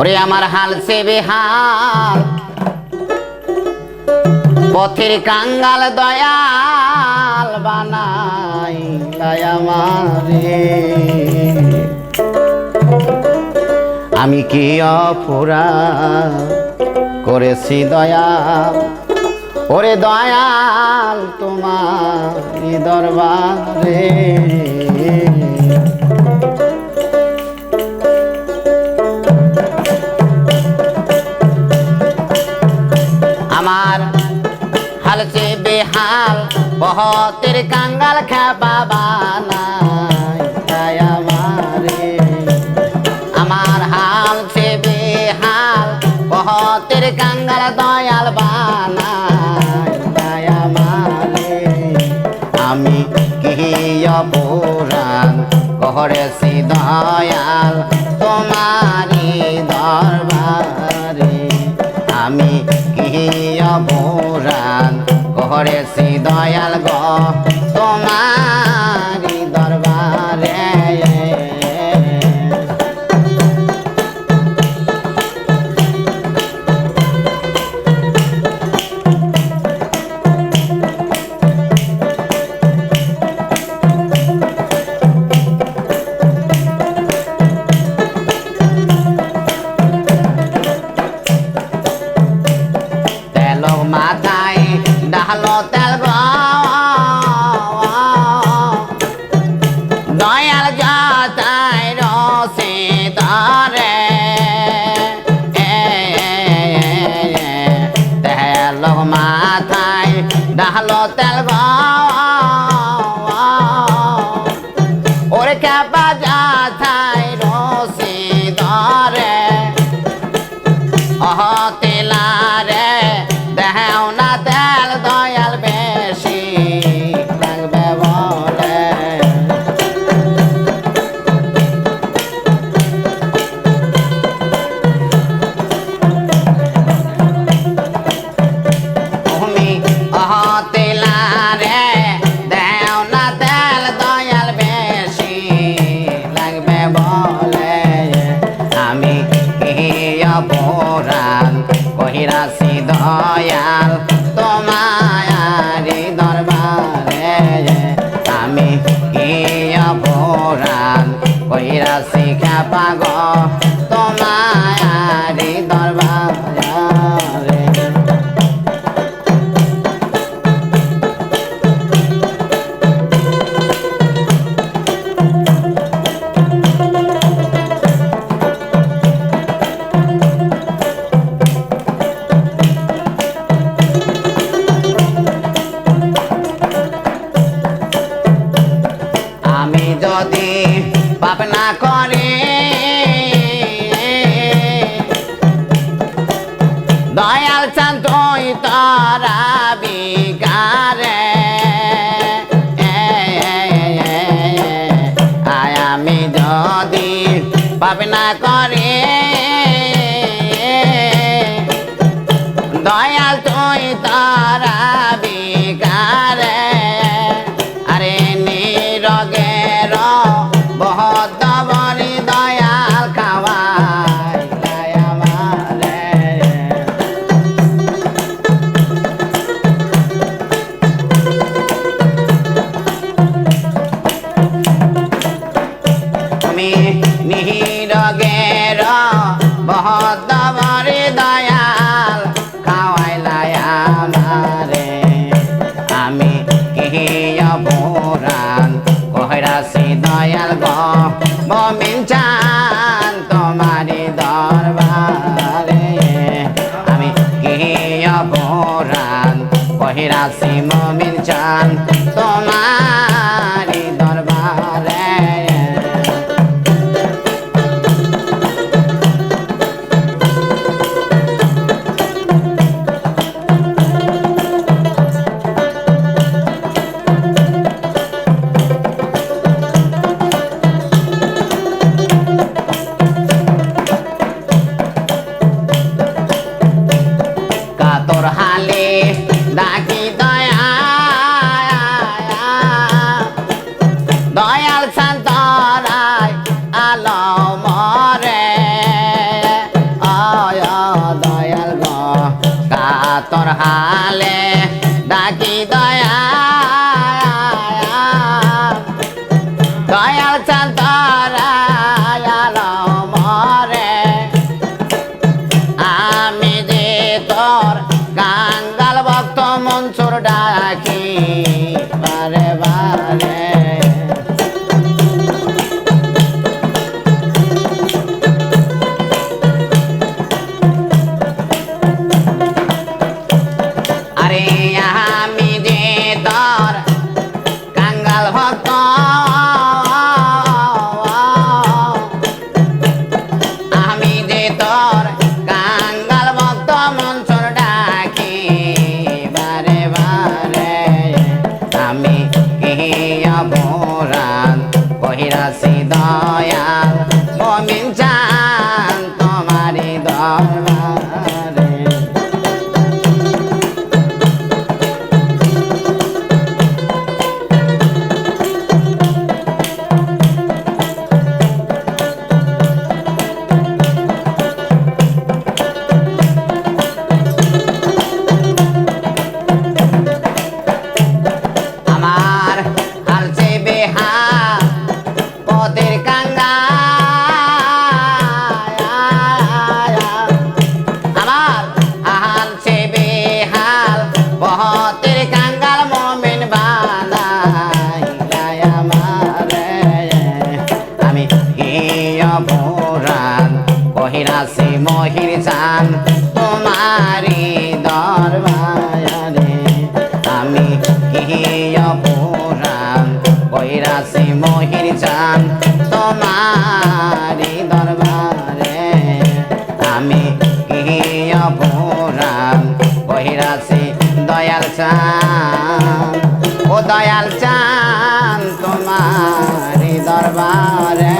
ওরে আমার হাল সে বেহাল। পথের কাঙ্গাল দয়াল বানাই আমারে। আমি কি অপুরা করেছি দয়াল? ওরে দয়াল তোমার দরবারে। বহতের কাঙ্গাল খাবা আমারে। হাল সে বেহাল বহতের কাঙ্গাল দয়াল বানাই তাই আমারে। আমি কি অপরাধ করেছি দয়াল তোমারি দরবারে। আমি কি অপরাধ করেছি দয়াল গ। ডালো তেল দয়াল যাতাই রসে ধরে তেল মাথায় ডালো তেল ওরে কাপা যাতাই রসে ধরে অহ, তেলারে কহিরাছি খাপাগ তোমায়ারি দরবারে। যদি পাপ না করে। দয়াল চান্তই তারা বিকারে আয় আমি যদি পাপ না করে অপরাধ কহিরাছি মমিন চান। তোমারি Aquí আমি কি অপরাধ কহিরাছি দয়াল মমিন তোমারি দরবারে, আমি কি অপরাধ কহিরাছি মহির চান? তোমারি দরবারে, আমি কি কহিরাছি দয়াল চান? ও দয়াল চান, তোমারি দরবারে।